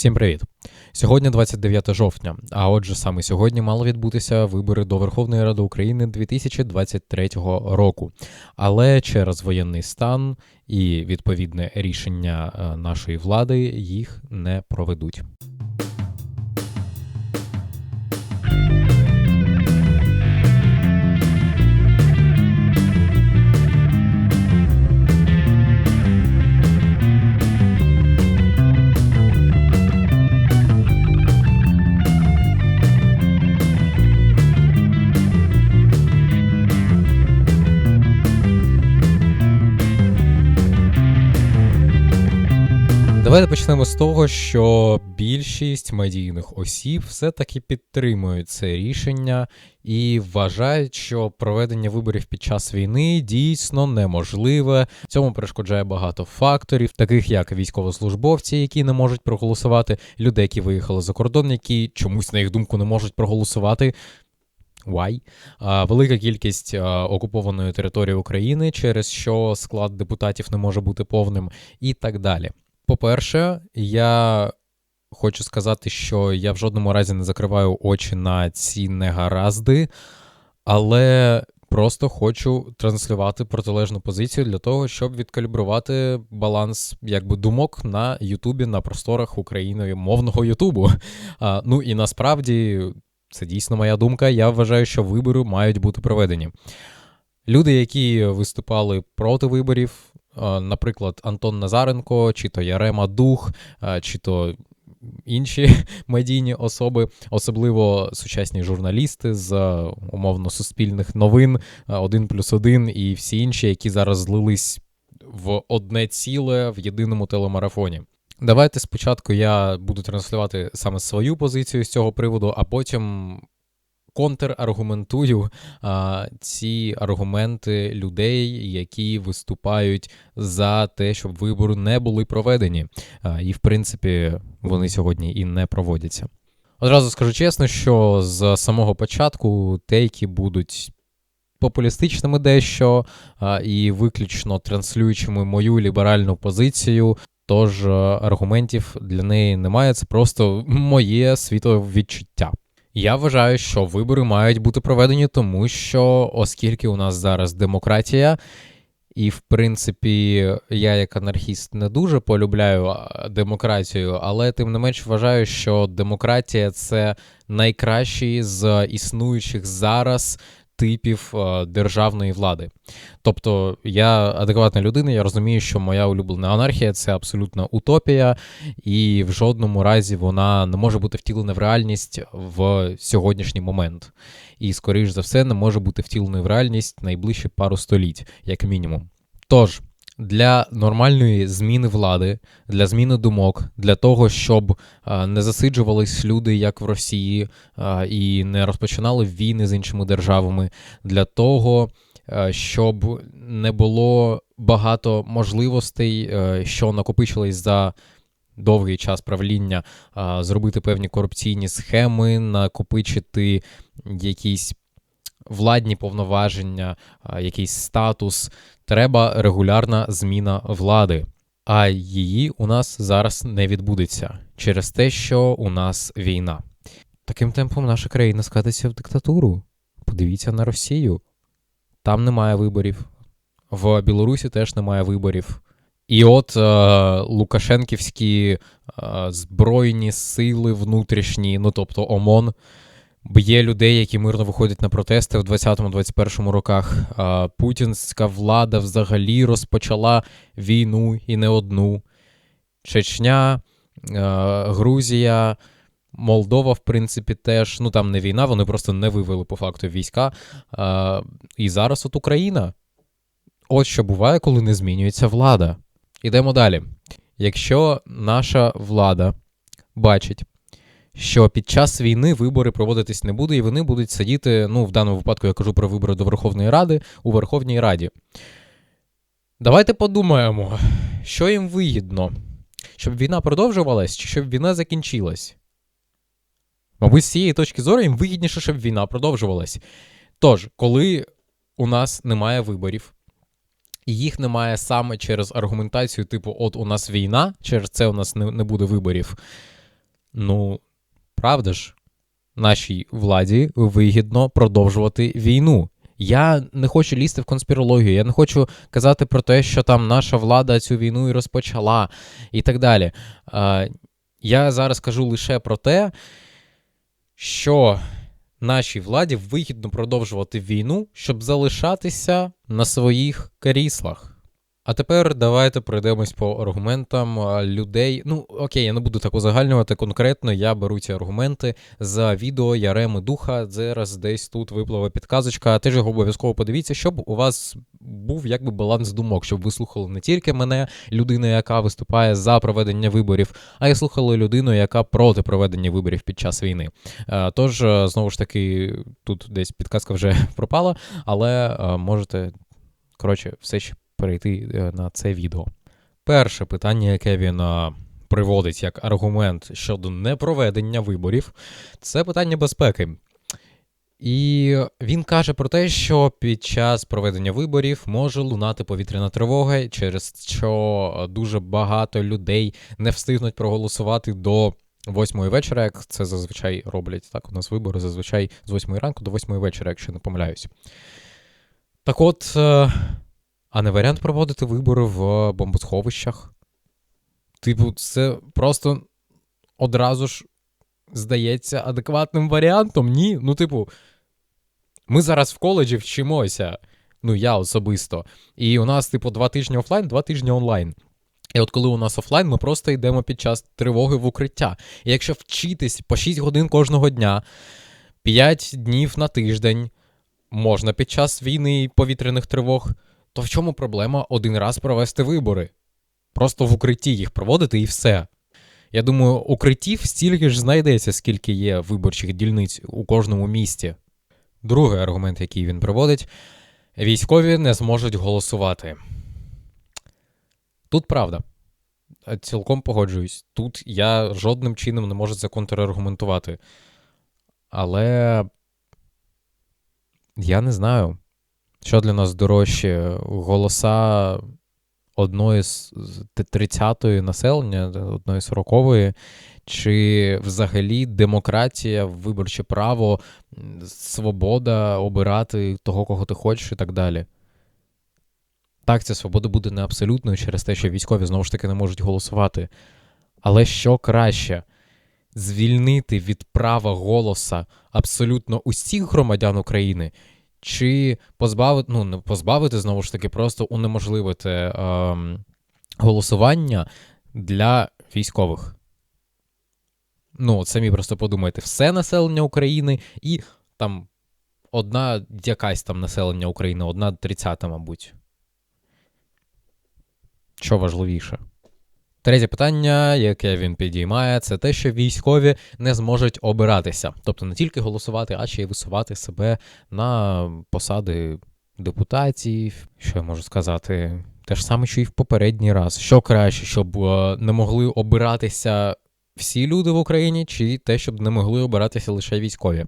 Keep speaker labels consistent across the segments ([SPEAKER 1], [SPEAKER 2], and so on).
[SPEAKER 1] Всім привіт! Сьогодні 29 жовтня, а отже, саме сьогодні мали відбутися вибори до Верховної Ради України 2023 року. Але через воєнний стан і відповідне рішення е, нашої влади їх не проведуть. Давайте почнемо з того, що більшість медійних осіб все-таки підтримують це рішення і вважають, що проведення виборів під час війни дійсно неможливе. Цьому перешкоджає багато факторів, таких як військовослужбовці, які не можуть проголосувати, люди, які виїхали за кордон, які чомусь на їх думку не можуть проголосувати. Why? Велика кількість окупованої території України, через що склад депутатів не може бути повним, і так далі. По-перше, я хочу сказати, що я в жодному разі не закриваю очі на ці негаразди, але просто хочу транслювати протилежну позицію для того, щоб відкалібрувати баланс якби думок на Ютубі на просторах України мовного Ютубу. А, Ну і насправді це дійсно моя думка. Я вважаю, що вибори мають бути проведені. Люди, які виступали проти виборів, наприклад, Антон Назаренко, чи то Ярема Дух, чи то інші медійні особи, особливо сучасні журналісти з умовно суспільних новин, один плюс один і всі інші, які зараз злились в одне ціле в єдиному телемарафоні. Давайте спочатку я буду транслювати саме свою позицію з цього приводу, а потім контраргументую а, ці аргументи людей, які виступають за те, щоб вибори не були проведені. А, і, в принципі, вони сьогодні і не проводяться. Одразу скажу чесно, що з самого початку тейки будуть. Популістичними дещо а, і виключно транслюючими мою ліберальну позицію, тож аргументів для неї немає. Це просто моє світовідчуття. Я вважаю, що вибори мають бути проведені, тому що, оскільки у нас зараз демократія, і, в принципі, я як анархіст не дуже полюбляю демократію, але тим не менш вважаю, що демократія це найкращий з існуючих зараз типів е, державної влади. Тобто я адекватна людина, я розумію, що моя улюблена анархія це абсолютна утопія, і в жодному разі вона не може бути втілена в реальність в сьогоднішній момент. І, скоріш за все, не може бути втіленою в реальність найближчі пару століть, як мінімум. Тож для нормальної зміни влади, для зміни думок, для того, щоб не засиджувались люди, як в Росії, і не розпочинали війни з іншими державами, для того, щоб не було багато можливостей, що накопичились за. Довгий час правління зробити певні корупційні схеми, накопичити якісь владні повноваження, якийсь статус, треба регулярна зміна влади. А її у нас зараз не відбудеться через те, що у нас війна. Таким темпом наша країна скатиться в диктатуру. Подивіться на Росію. Там немає виборів. В Білорусі теж немає виборів. І от е, Лукашенківські е, збройні сили внутрішні, ну тобто ОМОН, Б'є людей, які мирно виходять на протести в 20-21 роках. Путінська влада взагалі розпочала війну і не одну. Чечня, Грузія, Молдова, в принципі, теж. Ну там не війна, вони просто не вивели по факту війська. І зараз от Україна. От що буває, коли не змінюється влада. Ідемо далі. Якщо наша влада бачить що під час війни вибори проводитись не буде, і вони будуть сидіти. Ну, в даному випадку я кажу про вибори до Верховної Ради у Верховній Раді. Давайте подумаємо, що їм вигідно, щоб війна продовжувалась чи щоб війна закінчилась. Мабуть, з цієї точки зору їм вигідніше, щоб війна продовжувалась. Тож, коли у нас немає виборів, і їх немає саме через аргументацію, типу, от у нас війна, через це у нас не, не буде виборів Ну, правда ж, нашій владі вигідно продовжувати війну. Я не хочу лізти в конспірологію, я не хочу казати про те, що там наша влада цю війну і розпочала, і так далі. Я зараз кажу лише про те, що нашій владі вигідно продовжувати війну, щоб залишатися на своїх кріслах. А тепер давайте пройдемось по аргументам людей. Ну, окей, я не буду так узагальнювати конкретно. Я беру ці аргументи за відео Яреми Духа. Зараз десь тут випливе підказочка. Теж його обов'язково подивіться, щоб у вас був якби баланс думок, щоб ви слухали не тільки мене, людину, яка виступає за проведення виборів, а й слухали людину, яка проти проведення виборів під час війни. Тож, знову ж таки, тут десь підказка вже пропала, але можете. Коротше, все ще перейти е, на це відео. Перше питання, яке він приводить як аргумент щодо непроведення виборів, це питання безпеки. І він каже про те, що під час проведення виборів може лунати повітряна тривога, через що дуже багато людей не встигнуть проголосувати до восьмої вечора, як це зазвичай роблять. Так, у нас вибори зазвичай з восьмої ранку до восьмої вечора, якщо не помиляюсь. Так от, е, а не варіант проводити вибори в бомбосховищах. Типу, це просто одразу ж здається адекватним варіантом. Ні. Ну, типу, ми зараз в коледжі вчимося. Ну, я особисто. І у нас, типу, два тижні офлайн, два тижні онлайн. І от коли у нас офлайн, ми просто йдемо під час тривоги в укриття. І якщо вчитись по 6 годин кожного дня, 5 днів на тиждень, можна під час війни і повітряних тривог то в чому проблема один раз провести вибори? Просто в укритті їх проводити і все. Я думаю, укриттів стільки ж знайдеться, скільки є виборчих дільниць у кожному місті. Другий аргумент, який він проводить, військові не зможуть голосувати. Тут правда. Цілком погоджуюсь. Тут я жодним чином не можу це контраргументувати. Але я не знаю. Що для нас дорожче? Голоса одної з 30-ї населення, одної з 40-ї, чи взагалі демократія, виборче право, свобода обирати того, кого ти хочеш, і так далі. Так, ця свобода буде не абсолютною через те, що військові знову ж таки не можуть голосувати. Але що краще? Звільнити від права голоса абсолютно усіх громадян України, чи позбавити, ну, не позбавити, знову ж таки, просто унеможливити е, голосування для військових. Ну, самі просто подумайте, все населення України і там одна якась там населення України, одна тридцята, мабуть. Що важливіше? Третє питання, яке він підіймає, це те, що військові не зможуть обиратися, тобто не тільки голосувати, а ще й висувати себе на посади депутатів. Що я можу сказати? Те ж саме, що і в попередній раз. Що краще, щоб е, не могли обиратися всі люди в Україні, чи те, щоб не могли обиратися лише військові?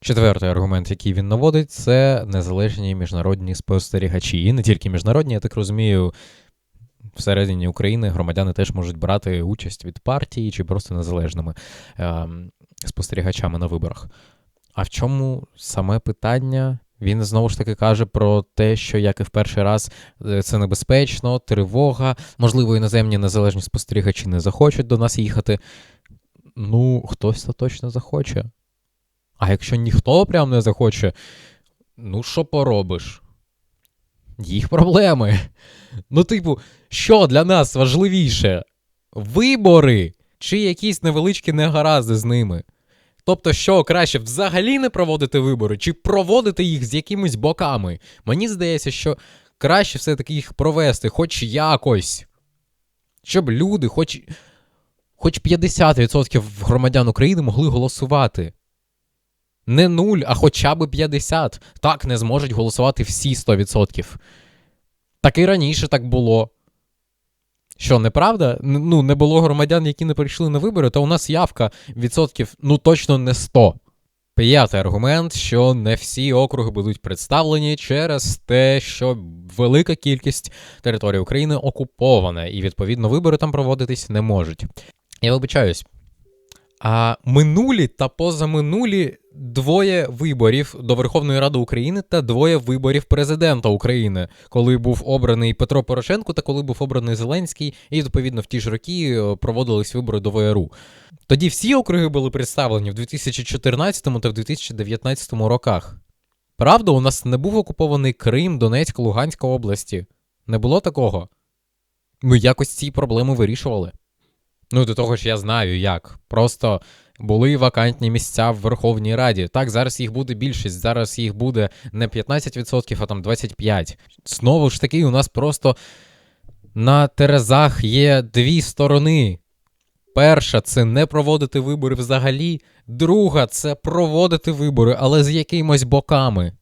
[SPEAKER 1] Четвертий аргумент, який він наводить, це незалежні міжнародні спостерігачі. І не тільки міжнародні, я так розумію, всередині України громадяни теж можуть брати участь від партії чи просто незалежними е, спостерігачами на виборах. А в чому саме питання? Він знову ж таки каже про те, що як і в перший раз е, це небезпечно, тривога, можливо, іноземні незалежні спостерігачі не захочуть до нас їхати. Ну, хтось то точно захоче. А якщо ніхто прям не захоче, ну що поробиш? Їх проблеми. Ну, типу, що для нас важливіше? Вибори чи якісь невеличкі негаразди з ними? Тобто, що краще взагалі не проводити вибори, чи проводити їх з якимись боками? Мені здається, що краще все-таки їх провести, хоч якось. Щоб люди, хоч хоч 50% громадян України могли голосувати. Не нуль, а хоча б 50. Так не зможуть голосувати всі 100%. Так і раніше так було. Що, неправда? Ну, не було громадян, які не прийшли на вибори, то у нас явка відсотків, ну точно не 100. П'ятий аргумент, що не всі округи будуть представлені через те, що велика кількість території України окупована, і відповідно вибори там проводитись не можуть. Я вибачаюсь, А минулі та позаминулі двоє виборів до Верховної Ради України та двоє виборів президента України, коли був обраний Петро Порошенко та коли був обраний Зеленський, і відповідно в ті ж роки е, проводились вибори до ВРУ. Тоді всі округи були представлені в 2014 та в 2019 роках. Правда, у нас не був окупований Крим, Донецька, Луганська області. Не було такого. Ми якось ці проблеми вирішували. Ну, до того ж, я знаю як. Просто були вакантні місця в Верховній Раді. Так, зараз їх буде більшість, зараз їх буде не 15%, а там 25%. Знову ж таки, у нас просто на Терезах є дві сторони. Перша це не проводити вибори взагалі. Друга це проводити вибори, але з якимось боками.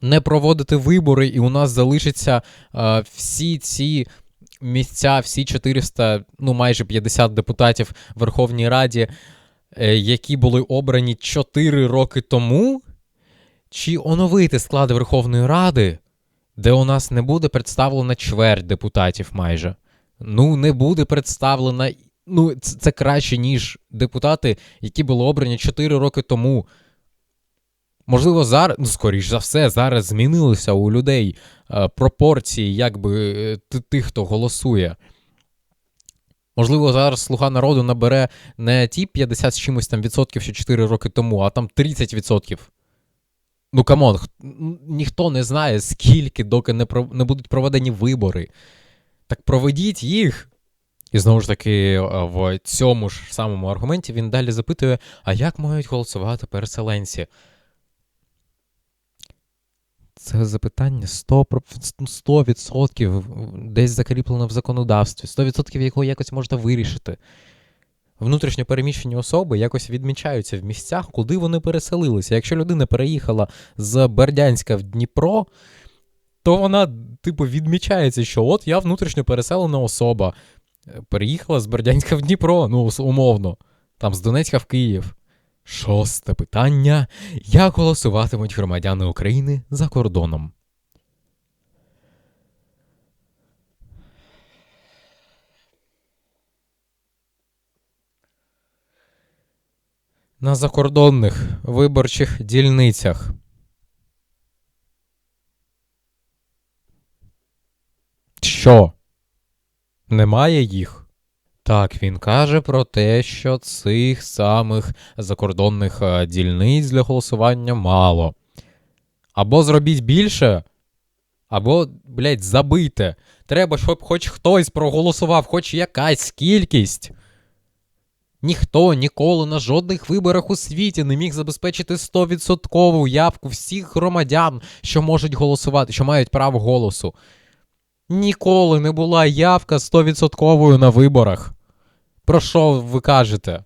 [SPEAKER 1] Не проводити вибори, і у нас залишаться е, всі ці місця, всі 400, ну майже 50 депутатів Верховній Раді, е, які були обрані 4 роки тому, чи оновити склад Верховної Ради, де у нас не буде представлена чверть депутатів майже. Ну, не буде представлена. Ну, це краще, ніж депутати, які були обрані 4 роки тому. Можливо, зараз, ну, скоріш за все, зараз змінилися у людей е, пропорції, якби е, тих, хто голосує. Можливо, зараз слуга народу набере не ті 50 з чимось там відсотків, що 4 роки тому, а там 30 відсотків. Ну, камон, ніхто не знає, скільки, доки не, про, не будуть проведені вибори. Так проведіть їх. І знову ж таки, е, в цьому ж самому аргументі він далі запитує: а як мають голосувати переселенці? Це запитання 100%, 100% десь закріплено в законодавстві, 100% якого якось можна вирішити. Внутрішньо переміщені особи якось відмічаються в місцях, куди вони переселилися. Якщо людина переїхала з Бердянська в Дніпро, то вона, типу, відмічається, що от я внутрішньо переселена особа. Переїхала з Бердянська в Дніпро, ну, умовно, там з Донецька в Київ. Шосте питання: як голосуватимуть громадяни України за кордоном? На закордонних виборчих дільницях. Що? Немає їх? Так, він каже про те, що цих самих закордонних е, дільниць для голосування мало. Або зробіть більше, або, блядь, забийте. Треба, щоб хоч хтось проголосував, хоч якась кількість. Ніхто ніколи на жодних виборах у світі не міг забезпечити 100% явку всіх громадян, що можуть голосувати, що мають право голосу. Ніколи не була явка 100% на виборах. Про що ви кажете?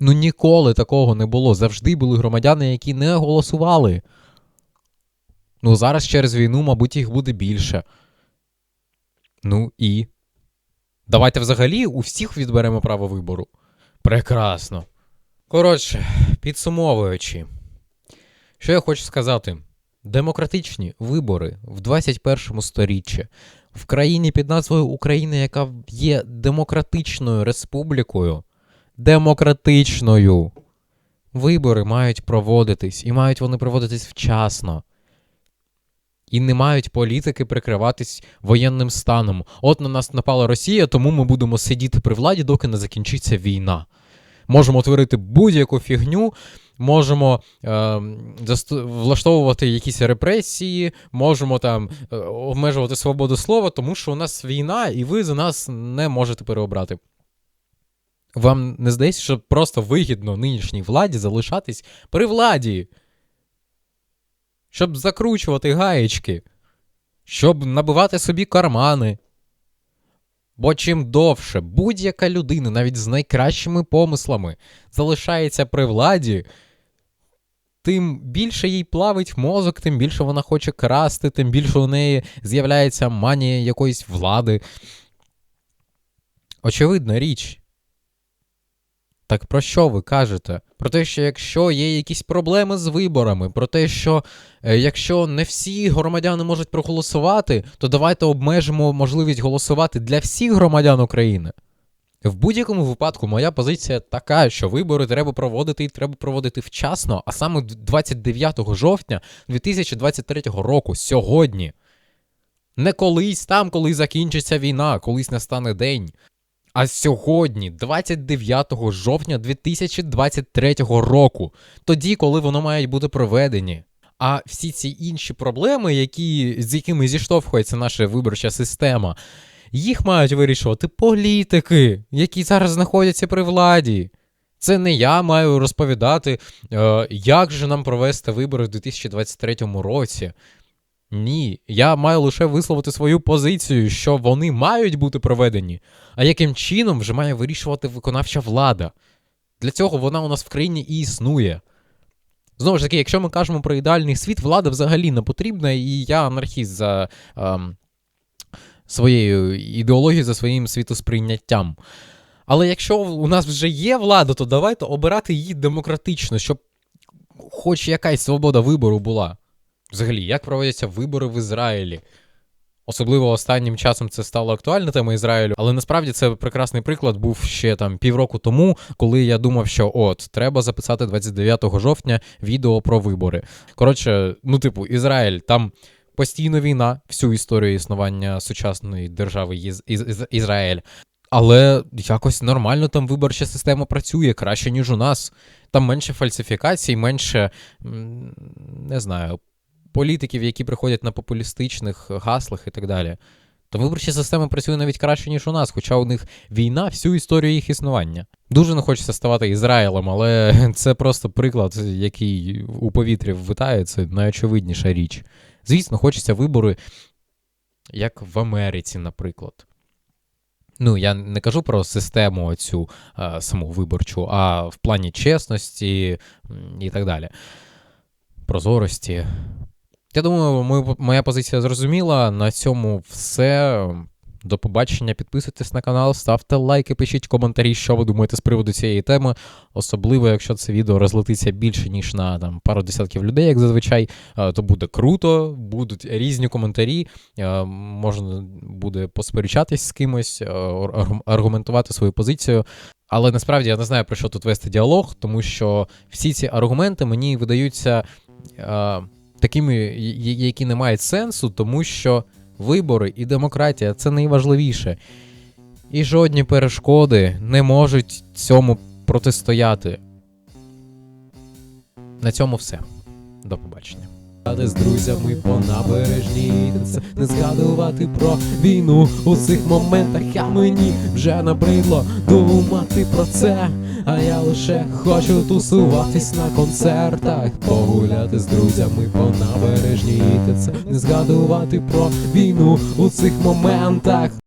[SPEAKER 1] Ну ніколи такого не було. Завжди були громадяни, які не голосували. Ну, зараз через війну, мабуть, їх буде більше. Ну і. Давайте взагалі у всіх відберемо право вибору. Прекрасно. Коротше, підсумовуючи, що я хочу сказати: демократичні вибори в 21 сторіччі в країні під назвою Україна, яка є демократичною республікою, демократичною. Вибори мають проводитись, і мають вони проводитись вчасно. І не мають політики прикриватись воєнним станом. От на нас напала Росія, тому ми будемо сидіти при владі, доки не закінчиться війна. Можемо творити будь-яку фігню, можемо е, влаштовувати якісь репресії, можемо там е, обмежувати свободу слова, тому що у нас війна, і ви за нас не можете переобрати. Вам не здається, що просто вигідно нинішній владі залишатись при владі, щоб закручувати гаєчки, щоб набивати собі кармани. Бо чим довше будь-яка людина, навіть з найкращими помислами, залишається при владі, тим більше їй плавить мозок, тим більше вона хоче красти, тим більше у неї з'являється манія якоїсь влади. Очевидна річ. Так про що ви кажете? Про те, що якщо є якісь проблеми з виборами, про те, що е, якщо не всі громадяни можуть проголосувати, то давайте обмежимо можливість голосувати для всіх громадян України. В будь-якому випадку моя позиція така, що вибори треба проводити і треба проводити вчасно, а саме 29 жовтня 2023 року, сьогодні. Не колись там, коли закінчиться війна, колись настане день. А сьогодні, 29 жовтня 2023 року, тоді, коли воно мають бути проведені. А всі ці інші проблеми, які, з якими зіштовхується наша виборча система, їх мають вирішувати політики, які зараз знаходяться при владі. Це не я маю розповідати, е, як же нам провести вибори в 2023 році. Ні, я маю лише висловити свою позицію, що вони мають бути проведені, а яким чином вже має вирішувати виконавча влада. Для цього вона у нас в країні і існує. Знову ж таки, якщо ми кажемо про ідеальний світ, влада взагалі не потрібна, і я анархіст за ем, своєю ідеологією, за своїм світосприйняттям. Але якщо у нас вже є влада, то давайте обирати її демократично, щоб хоч якась свобода вибору була. Взагалі, як проводяться вибори в Ізраїлі? Особливо останнім часом це стало актуальна тема Ізраїлю, але насправді це прекрасний приклад був ще там півроку тому, коли я думав, що от треба записати 29 жовтня відео про вибори. Коротше, ну, типу, Ізраїль там постійно війна, всю історію існування сучасної держави Із- Із- Із- Ізраїль. Але якось нормально там виборча система працює краще, ніж у нас. Там менше фальсифікацій, менше не знаю, політиків, які приходять на популістичних гаслах і так далі. То виборча система працює навіть краще, ніж у нас, хоча у них війна всю історію їх існування. Дуже не хочеться ставати Ізраїлем, але це просто приклад, який у повітрі витає, найочевидніша річ. Звісно, хочеться вибори, як в Америці, наприклад. Ну, я не кажу про систему цю а, саму виборчу, а в плані чесності і так далі. Прозорості. Я думаю, моя позиція зрозуміла. На цьому все. До побачення. Підписуйтесь на канал, ставте лайки, пишіть коментарі, що ви думаєте з приводу цієї теми. Особливо, якщо це відео розлетиться більше, ніж на там, пару десятків людей, як зазвичай, е, то буде круто, будуть різні коментарі. е, Можна буде посперечатись з кимось, е, аргументувати свою позицію. Але насправді я не знаю, про що тут вести діалог, тому що всі ці аргументи мені видаються такими, які не мають сенсу, тому що вибори і демократія це найважливіше. І жодні перешкоди не можуть цьому протистояти. На цьому все. До побачення.
[SPEAKER 2] З друзями по набережні, не згадувати про війну у цих моментах, а мені вже набридло думати про це. А я лише хочу тусуватись на концертах, погуляти з друзями по набережні, і це не згадувати про війну у цих моментах.